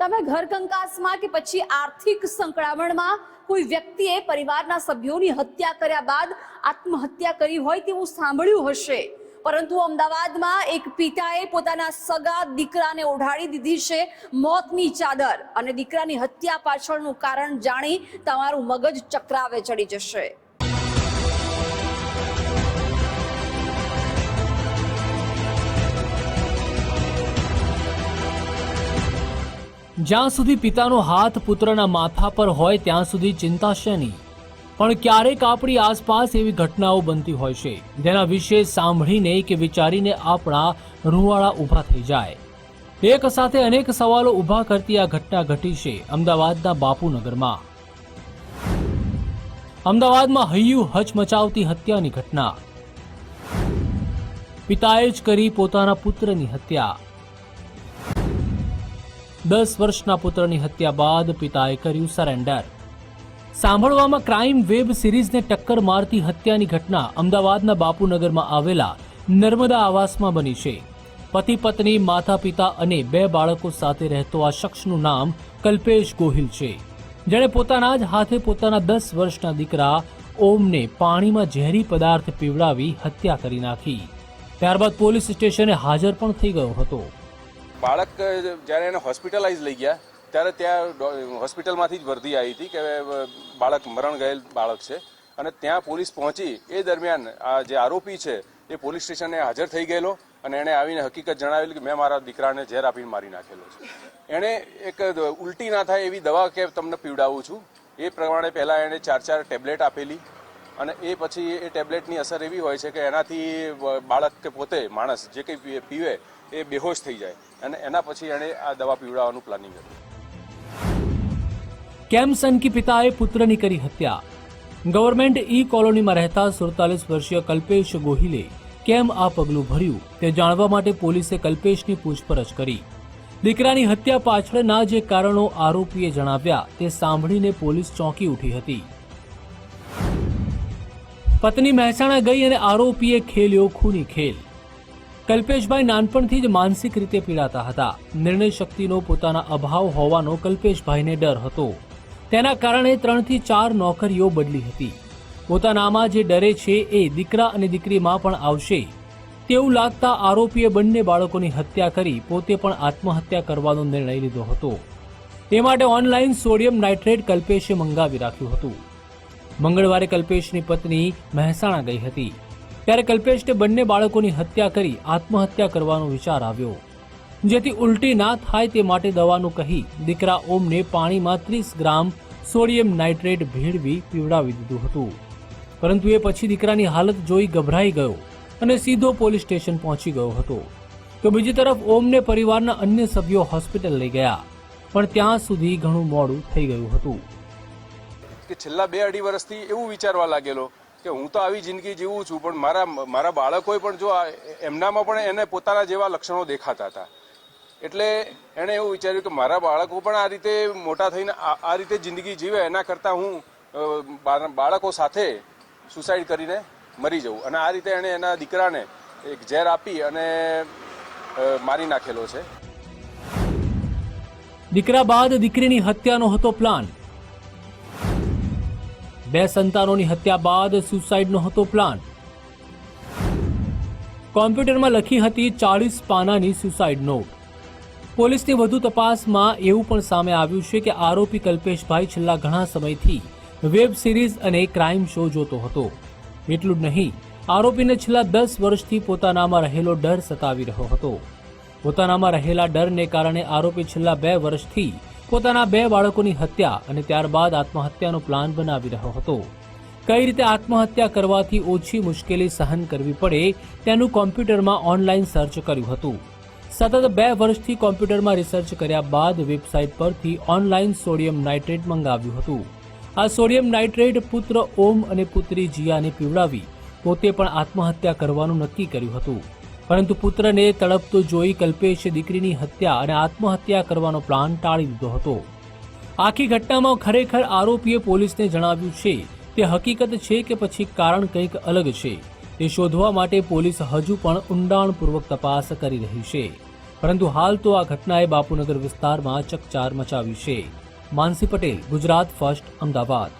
તમે ઘર કંકાસમાં કે પછી આર્થિક સંકળામણમાં કોઈ વ્યક્તિએ પરિવારના સભ્યોની હત્યા કર્યા બાદ આત્મહત્યા કરી હોય તેવું સાંભળ્યું હશે. પરંતુ અમદાવાદમાં એક પિતાએ પોતાના સગા દીકરાને ઓઢાડી દીધી છે મોતની ચાદર અને દીકરાની હત્યા પાછળનું કારણ જાણી તમારું મગજ ચક્રાવે ચડી જશે. જ્યાં સુધી પિતાનો હાથ પુત્રના માથા પર હોય ત્યાં સુધી ચિંતા શેની પણ ક્યારેક આપણી આસપાસ એવી ઘટનાઓ બનતી હોય છે, જેના વિશે સાંભળીને કે વિચારીને આપણા રૂવાળા ઊભા થઈ જાય. એક સાથે અનેક સવાલો ઊભા કરતી આ ઘટના ઘટી છે, અમદાવાદના બાપુનગરમાં. અમદાવાદમાં હૈયું હચમચાવતી હત્યાની ઘટના. પિતાએ જ કરી પોતાના પુત્રની હત્યા. દસ વર્ષના પુત્રની હત્યા બાદ પિતાએ કર્યું સરેન્ડર સાંભળવામાં ક્રાઇમ વેબ સિરીઝને ટક્કર મારતી હત્યાની ઘટના અમદાવાદના બાપુનગરમાં આવેલા નર્મદા આવાસમાં બની છે. પતિ, પત્ની માતા પિતા અને બે બાળકો સાથે રહેતો આ શખ્સનું નામ કલ્પેશ ગોહિલ છે. જેણે પોતાના જ હાથે પોતાના દસ વર્ષના દીકરા ઓમને પાણીમાં ઝેરી પદાર્થ પીવડાવી હત્યા કરી નાખી. ત્યારબાદ પોલીસ સ્ટેશને હાજર પણ થઈ ગયો હતો. બાળક જ્યારે એને હોસ્પિટલાઇઝ લઈ ગયા, ત્યારે ત્યાં હોસ્પિટલમાંથી જ વર્દી આવી હતી કે બાળક મરણ ગયેલ બાળક છે. અને ત્યાં પોલીસ પહોંચી, એ દરમિયાન આ જે આરોપી છે, એ પોલીસ સ્ટેશને હાજર થઈ ગયેલો અને એણે આવીને હકીકત જણાવેલી કે, મેં મારા દીકરાને ઝેર આપીને મારી નાખેલો છે. એણે એક ઉલટી ના થાય એવી દવા કે તમને પીવડાવું છું. એ પ્રમાણે પહેલાં એણે ચાર ચાર ટેબ્લેટ આપેલી. અને એ પછી એ ટેબ્લેટની અસર એવી હોય છે કે એનાથી બાળક કે પોતે, માણસ જે કંઈ પીવે, એ બેહોશ થઈ જાય. અને એના પછી એણે આ દવા પીવડાવવાનું પ્લાનિંગ હતું કેમ સનકી પિતાએ પુત્રની કરી હત્યા? ગવર્મેન્ટ ઈ કોલોનીમાં રહેતા સુડતાલીસ વર્ષીય કલ્પેશ ગોહિલે કેમ આ પગલું ભર્યું તે જાણવા માટે પોલીસે કલ્પેશની પૂછપરછ કરી. દીકરાની હત્યા પાછળના જે કારણો આરોપીએ જણાવ્યા તે સાંભળીને પોલીસ ચોંકી ઉઠી હતી. પત્ની મહેસાણા ગઈ અને આરોપીએ ખેલ્યો ખૂની ખેલ. કલ્પેશભાઈ નાનપણથી જ માનસિક રીતે પીડાતા હતા. નિર્ણય શક્તિનો પોતાના અભાવ હોવાનો કલ્પેશભાઈને ડર હતો. તેના કારણે ત્રણથી ચાર નોકરીઓ બદલી હતી. પોતાનામાં જે ડરે છે એ દીકરા અને દીકરીમાં પણ આવશે. તેવું લાગતા આરોપીએ બંને બાળકોની હત્યા કરી પોતે પણ આત્મહત્યા કરવાનો નિર્ણય લીધો હતો. તે માટે ઓનલાઈન સોડિયમ નાઇટ્રેટ કલ્પેશે મંગાવી રાખ્યું હતું. મંગળવારે કલ્પેશની પત્ની મહેસાણા ગઈ હતી. ત્યારે કલ્પેશને બંને બાળકોની હત્યા કરી આત્મહત્યા કરવાનો વિચાર આવ્યો. જેથી ઉલટી ના થાય તે માટે દવાનું કહી દીકરા ઓમને પાણીમાં ત્રીસ ગ્રામ સોડિયમ નાઇટ્રેટ ભેળવી પીવડાવી દીધું હતું. પરંતુ એ પછી દીકરાની હાલત જોઈ ગભરાઈ ગયો અને સીધો પોલીસ સ્ટેશન પહોંચી ગયો હતો. તો બીજી તરફ ઓમને પરિવારના અન્ય સભ્યો હોસ્પિટલ લઈ ગયા, પણ ત્યાં સુધી ઘણું મોડું થઈ ગયું હતું. કે છેલ્લા બે અઢી વર્ષથી એવું વિચારવા લાગેલો કે હું તો આવી જિંદગી જીવું છું, પણ મારા મારા બાળકોએ પણ જો એમનામાં પણ એને પોતાના જેવા લક્ષણો દેખાતા હતા. એટલે એણે એવું વિચાર્યું કે મારા બાળકો પણ આ રીતે મોટા થઈને આ રીતે જિંદગી જીવે, એના કરતાં હું બાળકો સાથે સુસાઇડ કરીને મરી જવું. અને આ રીતે એણે એના દીકરાને એક ઝેર આપી અને મારી નાખેલો છે. દીકરા બાદ દીકરીની હત્યાનો હતો પ્લાન બે સંતાનોની હત્યા બાદ સુસાઇડનો હતો પ્લાન. કોમ્પ્યુટરમાં લખી હતી ચાળીસ પાનાની સુસાઇડ નોટ. પોલીસની વધુ તપાસમાં એવું પણ સામે આવ્યું છે કે આરોપી કલ્પેશભાઈ છેલ્લા ઘણા સમયથી વેબ સિરીઝ અને ક્રાઇમ શો જોતો હતો. એટલું જ નહીં, આરોપીને છેલ્લા દસ વર્ષથી પોતાનામાં રહેલો ડર સતાવી રહ્યો હતો. પોતાનામાં રહેલા ડરને કારણે આરોપી છેલ્લા બે વર્ષથી પોતાના બે બાળકોની હત્યા અને ત્યારબાદ આત્મહત્યાનો પ્લાન બનાવી રહ્યો હતો. કઈ રીતે આત્મહત્યા કરવાથી ઓછી મુશ્કેલી સહન કરવી પડે તેનું કોમ્પ્યુટરમાં ઓનલાઈન સર્ચ કર્યું હતું. સતત બે વર્ષથી કોમ્પ્યુટરમાં રિસર્ચ કર્યા બાદ વેબસાઇટ પરથી ઓનલાઈન સોડિયમ નાઇટ્રેટ મંગાવ્યું હતું. આ સોડિયમ નાઇટ્રેટ પુત્ર ઓમ અને પુત્રી જીયાને પીવડાવી, પોતે પણ આત્મહત્યા કરવાનું નક્કી કર્યું હતું. પરંતુ પુત્રને તડપતો જોઈ કલ્પેશે દીકરીની હત્યા અને આત્મહત્યા કરવાનો પ્લાન ટાળી દીધો હતો. આખી ઘટનામાં ખરેખર આરોપીએ પોલીસને જણાવ્યું છે, તે હકીકત છે કે પછી કારણ કંઈક અલગ છે. તે શોધવા માટે પોલીસ હજુ પણ ઊંડાણપૂર્વક તપાસ કરી રહી છે. પરંતુ હાલ તો આ ઘટનાએ બાપુનગર વિસ્તારમાં ચકચાર મચાવી છે. માનસી પટેલ, ગુજરાત ફર્સ્ટ, અમદાવાદ.